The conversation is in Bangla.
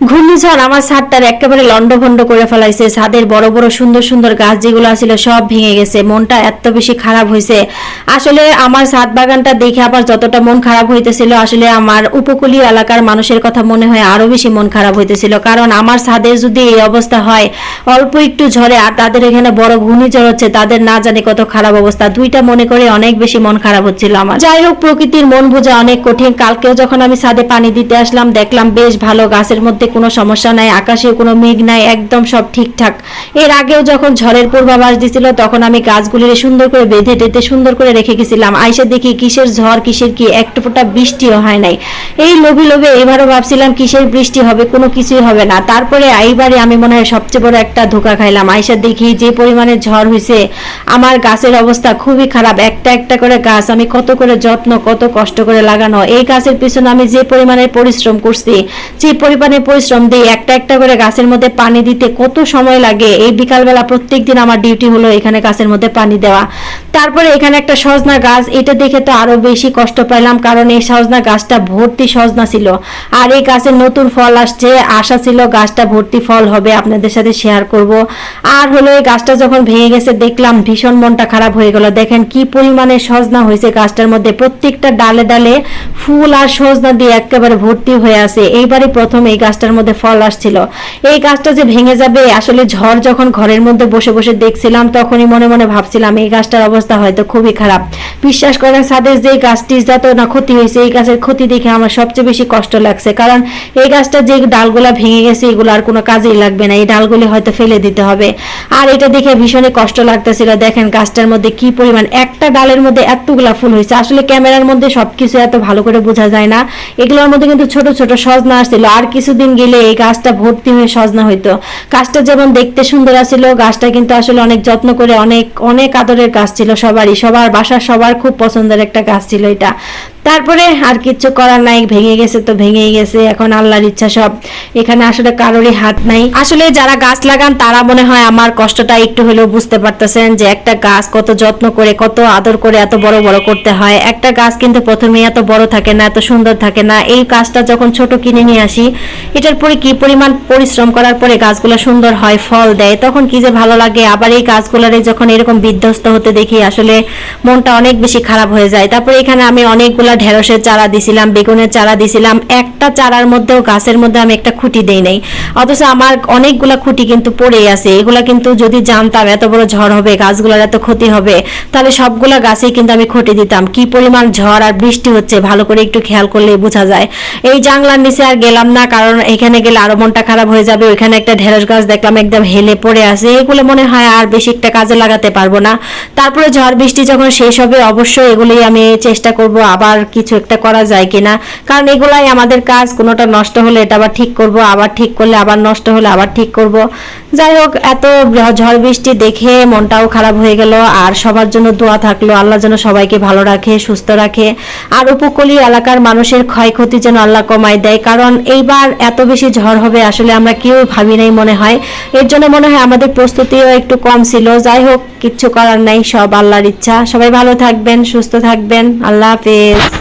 ঘূর্ণিঝড়, আমার ছাদটার একেবারে লন্ডভন্ড করে ফেলাইছে। ছাদের বড় বড় সুন্দর সুন্দর গাছ যেগুলো ছিল সব ভেঙে গেছে। মনটা এত বেশি খারাপ হয়েছে আসলে আমার ছাদ বাগানটা দেখে আবার যতটা মন খারাপ হইতেছিল, আসলে আমার উপকূলীয় এলাকার মানুষের কথা মনে হয় আরও বেশি মন খারাপ হইতেছিল। কারণ আমার ছাদের যদি এই অবস্থা হয়, অল্প একটু ঝড়ে, আর তাদের এখানে বড় ঘূর্ণিঝড় হচ্ছে, তাদের না জানি কত খারাপ অবস্থা। দুইটা মনে করে অনেক বেশি মন খারাপ হচ্ছিল আমার। যাই হোক, প্রকৃতির মন বোঝা অনেক কঠিন। কালকেও যখন আমি ছাদে পানি দিতে আসলাম, দেখলাম বেশ ভালো গাছের মধ্যে কোনো সমস্যা নাই, আকাশে কোনো মেঘ নাই, একদম সব ঠিকঠাক। এর আগেও যখন ঝড়ের পূর্বাভাস দিছিল, তখন আমি গাছগুলির সুন্দর করে বেঁধে টেতে সুন্দর করে রেখে গেছিলাম। আইসে দেখি কিসের ঝড়, কিসের কি, একটু ফোঁটা বৃষ্টিও হয় নাই। এই লোভে লোভে এবারও ভাবছিলাম কিসের বৃষ্টি হবে, কোনো কিছুই হবে না। তারপরে এইবারে আমি মনে হয় সবচেয়ে বড় একটা ধোকা খাইলাম। আইসা দেখি যে পরিমাণে ঝড় হয়েছে আমার গাছের অবস্থা খুবই খারাপ। একটা একটা করে গাছ, আমি কত করে যত্ন, কত কষ্ট করে লাগানো। এই গাছের পিছনে আমি যে পরিমাণে পরিশ্রম করছি, যে পরিমাণে পরিশ্রম দিই একটা একটা করে গাছের মধ্যে পানি দিতে কত সময় লাগে? এই বিকালবেলা প্রত্যেক দিন আমার ডিউটি হলো এখানে গাছের মধ্যে পানি দেওয়া। তারপরে এখানে একটা সজনা গাছ, এটা দেখে তো আরও বেশি কষ্ট পাইলাম, কারণ এই সজনা গাছটা ভর্তি সজনা ছিল। আর এই গাছের নতুন ফল আসছে, আশা ছিল গাছটা ভর্তি ফল হবে, আপনাদের সাথে শেয়ার করব। আর হলো এই গাছটা যখন ভেঙে গেছে, দেখলাম ভীষণ মনটা খারাপ হয়ে গেল। দেখেন কি পরিমাণে সজনা হয়েছে গাছটার মধ্যে। প্রত্যেকটা ডালে ডালে ফুল আর সজনা দিয়ে একেবারে ভর্তি হয়ে আছে। এইবারই প্রথম এই গাছটার মধ্যে ফল আসছিল। এই গাছটা যে ভেঙে যাবে, আসলে ঝড় যখন ঘরের মধ্যে বসে বসে দেখছিলাম, তখনই মনে মনে ভাবছিলাম, এই গাছটার অবস্থা হয়তো খুবই খারাপ। বিশ্বাস করেন ছাদের যে গাছটি যত না ক্ষতি হয়েছে, এই গাছের ক্ষতি দেখে আমার সবচেয়ে বেশি কষ্ট লাগছে। কারণ এই গাছটা যে ডালগুলা ভেঙে গেছে, এগুলো আর কোনো কাজেই লাগবে না। এই ডালগুলি হয়তো ফেলে দিতে হবে। আর এটা দেখে ভীষণই কষ্ট লাগতেছিল। দেখেন গাছটার মধ্যে কি পরিমাণ, একটা ডালের মধ্যে এতগুলা ফুল হয়েছে। আসলে ক্যামেরার মধ্যে সবকিছু এত ভালো করে বোঝা যায় না। এগুলোর মধ্যে কিন্তু ছোট ছোট সজনা আসছিল। আর কিছুদিন গেলে এই গাছটা ভর্তি হয়ে সজনা হইতো। গাছটা যেমন দেখতে সুন্দর আছিল, গাছটা কিন্তু আসলে অনেক যত্ন করে অনেক অনেক আদরের গাছ ছিল সবারই। সবার বাসার সবার খুব পছন্দের একটা গাছ ছিল এটা। তারপরে আর কিচ্ছু করার নাই, ভেঙে গেছে তো ভেঙেই গেছে, এখন আল্লাহর ইচ্ছা সব। এখানে আসলে কারোরই হাত নাই। আসলে যারা গাছ লাগান, তারা মনে হয় আমার কষ্টটা একটু হলেও বুঝতে পারতেছেন যে একটা গাছ কত যত্ন করে, কত আদর করে এত বড় বড় করতে হয়। একটা গাছ কিন্তু প্রথমে এত বড় থাকে না, এত সুন্দর থাকে না। এই গাছটা যখন ছোট কিনে নিয়ে আসি, এটার পরে কি পরিমাণ পরিশ্রম করার পরে গাছগুলো সুন্দর হয়, ফল দেয়, তখন কি যে ভালো লাগে। আবার এই গাছগুলোরে যখন এরকম বিধ্বস্ত হতে দেখি, আসলে মনটা অনেক বেশি খারাপ হয়ে যায়। তারপরে এখানে আমি অনেকগুলা ঢেঁড়সের চারা দিছিলাম, বেগুনের চারা দিছিলাম। একটা চারার মধ্যেও গাছের মধ্যে আমি একটা খুঁটি দেই নাই। অথচ আমার অনেকগুলা খুঁটি কিন্তু পড়েই আছে। এগুলা কিন্তু যদি জানতাম এত বড় ঝড় হবে, গাছগুলোর এত ক্ষতি হবে, তাহলে সবগুলা গাছেই কিন্তু আমি খুঁটি দিতাম। কি পরিমাণ ঝড় আর বৃষ্টি হচ্ছে, ভালো করে একটু খেয়াল করলে বোঝা যায়। এই জাংলার নিচে আর গেলাম না, কারণ এখানে গেলে আরও মনটা খারাপ হয়ে যাবে। ওইখানে একটা ঢেঁড়স গাছ দেখলাম একদম হেলে পড়ে আছে। এগুলো মনে হয় আর বেশি একটা কাজে লাগাতে পারব না। তারপরে ঝড় বৃষ্টি যখন শেষ হবে, অবশ্যই এগুলোই আমি চেষ্টা করব আবার কিছু একটা করা যায় কিনা। কারণ এগুলাই আমাদের কাজ, কোনোটা নষ্ট হলে এটা আবার ঠিক করব, আবার ঠিক করলে আবার নষ্ট হলে আবার ঠিক করব। যাই হোক, এত ঝড় বৃষ্টি দেখে মনটাও খারাপ হয়ে গেল, আর সবার জন্য দোয়া থাকল, আল্লাহ যেন সবাইকে ভালো রাখে, সুস্থ রাখে। আর উপকূলীয় এলাকার মানুষের ক্ষয়ক্ষতি যেন আল্লাহ কমায় দেয়, কারণ এইবার এত বেশি ঝড় হবে আসলে আমরা কেউ ভাবি নাই মনে হয়। এর জন্য মনে হয় আমাদের প্রস্তুতিও একটু কম ছিল। যাই হোক কিচ্ছু করার নাই, সব আল্লাহর ইচ্ছা। সবাই ভালো থাকবেন, সুস্থ থাকবেন। আল্লাহ হাফেজ।